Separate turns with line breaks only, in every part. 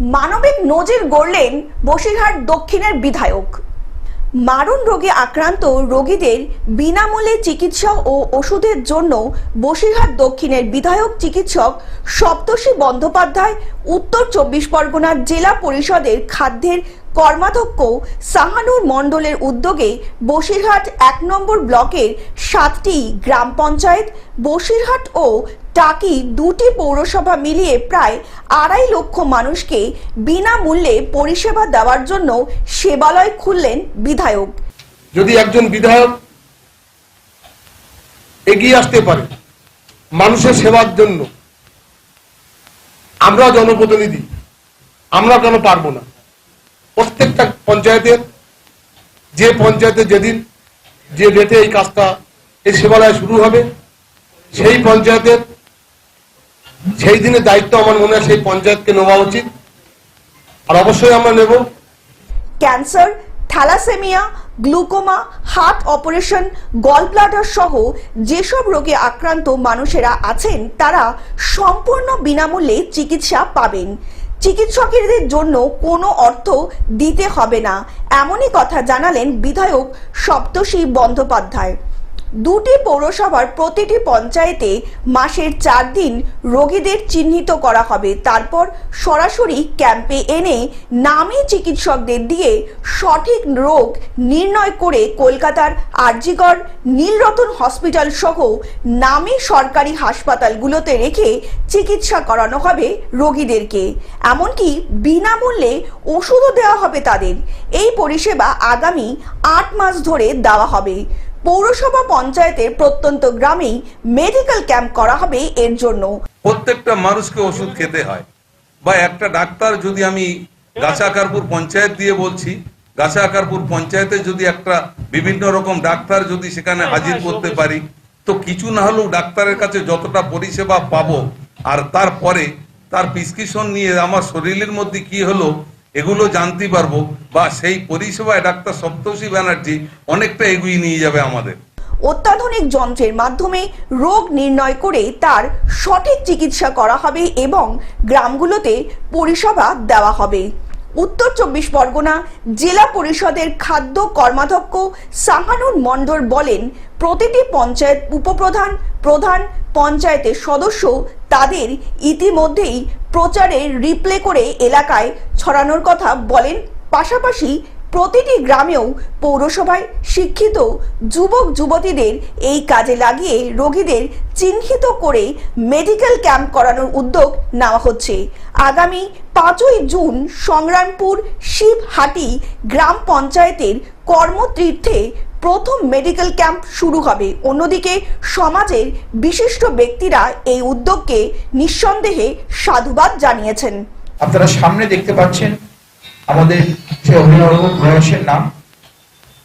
মানবিক নজির গড়লেন বসিরহাট দক্ষিণের বিধায়ক। মারণ রোগে আক্রান্ত রোগীদের বিনামূল্যে চিকিৎসা ও ওষুধের জন্য বসিরহাট দক্ষিণের বিধায়ক চিকিৎসক সপ্তষী বন্দ্যোপাধ্যায়, উত্তর চব্বিশ পরগনার জেলা পরিষদের খাদ্যের কর্মাধ্যক্ষ সাহানুর মণ্ডলের উদ্যোগে বসিরহাট এক নম্বর ব্লকের সাতটি গ্রাম পঞ্চায়েত, বসিরহাট ও টাকি দুটি পৌরসভা মিলিয়ে প্রায় আড়াই লক্ষ মানুষকে বিনামূল্যে পরিষেবা দেওয়ার জন্য সেবালয় খুললেন বিধায়ক।
যদি একজন বিধায়ক এগিয়ে আসতে পারে মানুষের সেবার জন্য, আমরা জনপ্রতিনিধি, আমরা কেন পারব না? প্রত্যেকটা পঞ্চায়েতের, যে পঞ্চায়েতে যেদিন যে ডেটে এই কাজটা, এই সেবালয় শুরু হবে, সেই পঞ্চায়েতের, সেই দিনের দায়িত্ব আমার মনে হয় সেই পঞ্চায়েতকে নেওয়া উচিত। আর অবশ্যই আমরা নেব।
Cancer, thalassemia, glaucoma, heart operation, gallbladder সহ যেসব রোগে আক্রান্ত মানুষেরা আছেন, তারা সম্পূর্ণ বিনামূল্যে চিকিৎসা পাবেন। চিকিৎসকের জন্য কোনো অর্থ দিতে হবে না এমনই কথা জানালেন বিধায়ক সপ্তর্ষি বন্দ্যোপাধ্যায়। দুটি পৌরসভার প্রতিটি পঞ্চায়েতে মাসের চার দিন রোগীদের চিহ্নিত করা হবে। তারপর সরাসরি ক্যাম্পে এনে নামী চিকিৎসকদের দিয়ে সঠিক রোগ নির্ণয় করে কলকাতার আরজিগড়, নীলরতন হসপিটাল সহ নামী সরকারি হাসপাতালগুলোতে রেখে চিকিৎসা করানো হবে রোগীদেরকে। এমনকি বিনামূল্যে ওষুধও দেওয়া হবে তাদের। এই পরিষেবা আগামী আট মাস ধরে দেওয়া হবে। পৌরসভা পঞ্চায়েতের প্রত্যন্ত গ্রামেই মেডিকেল ক্যাম্প করা হবে এর জন্য।
প্রত্যেকটা মানুষকে ওষুধ খেতে হয়। বা একটা ডাক্তার যদি আমি গাছাকারপুর পঞ্চায়েত দিয়ে বলছি গাছাকারপুর পঞ্চায়েতে যদি একটা বিভিন্ন রকম ডাক্তার যদি সেখানে হাজির করতে পারি তো কিছু না হলেও ডাক্তারের কাছে যতটা পরিষেবা পাবো আর তারপরে তার প্রিসক্রিপশন নিয়ে আমার শরীরের মধ্যে কি হলো এগুলো জানতে পারব বা সেই পরিষেবায় ডাক্তার সপ্তর্ষি ব্যানার্জি অনেকটা এগিয়ে নিয়ে যাবে আমাদের।
অত্যাধুনিক যন্ত্রের মাধ্যমে রোগ নির্ণয় করে তার সঠিক চিকিৎসা করা হবে এবং গ্রামগুলোতে পরিষেবা দেওয়া হবে। উত্তর চব্বিশ পরগনা জেলা পরিষদের খাদ্য কর্মাধ্যক্ষ সাহানুর মণ্ডল বলেন, প্রতিটি পঞ্চায়েত উপপ্রধান, প্রধান পঞ্চায়েতের সদস্য তাদের ইতিমধ্যেই প্রচারে রিপ্লে করে এলাকায় ছড়ানোর কথা বলেন পাশাপাশি প্রতিটি গ্রামেও পৌরসভায় শিক্ষিত যুবক যুবতীদের এই কাজে লাগিয়ে রোগীদের চিহ্নিত করে মেডিকেল ক্যাম্প করানোর উদ্যোগ নেওয়া হচ্ছে। আগামী পাঁচই জুন সংগ্রামপুর শিবহাটি গ্রাম পঞ্চায়েতের কর্মতীর্থে প্রথম মেডিকেল ক্যাম্প শুরু হবে। অন্যদিকে সমাজের বিশিষ্ট ব্যক্তিরা এই উদ্যোগকে নিঃসন্দেহে সাধুবাদ জানিয়েছেন।
আপনারা সামনে দেখতে পাচ্ছেন আমাদের সে অভিভাবক প্রয়াসের নাম।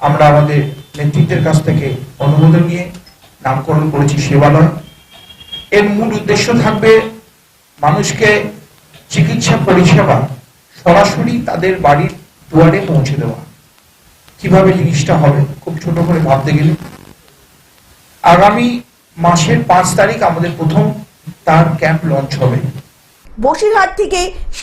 আমরা আমাদের নেতৃত্বের কাছ থেকে অনুমোদন নিয়ে নামকরণ করেছি সেবালয়। এর মূল উদ্দেশ্য থাকবে মানুষকে চিকিৎসা পরিষেবা সরাসরি তাদের বাড়ির দুয়ারে পৌঁছে দেওয়া। কীভাবে জিনিসটা হবে খুব ছোট করে ভাবতে গেলে। আগামী মাসের পাঁচ তারিখ আমাদের প্রথম তার ক্যাম্প লঞ্চ হবে।
বসিরহাট থেকে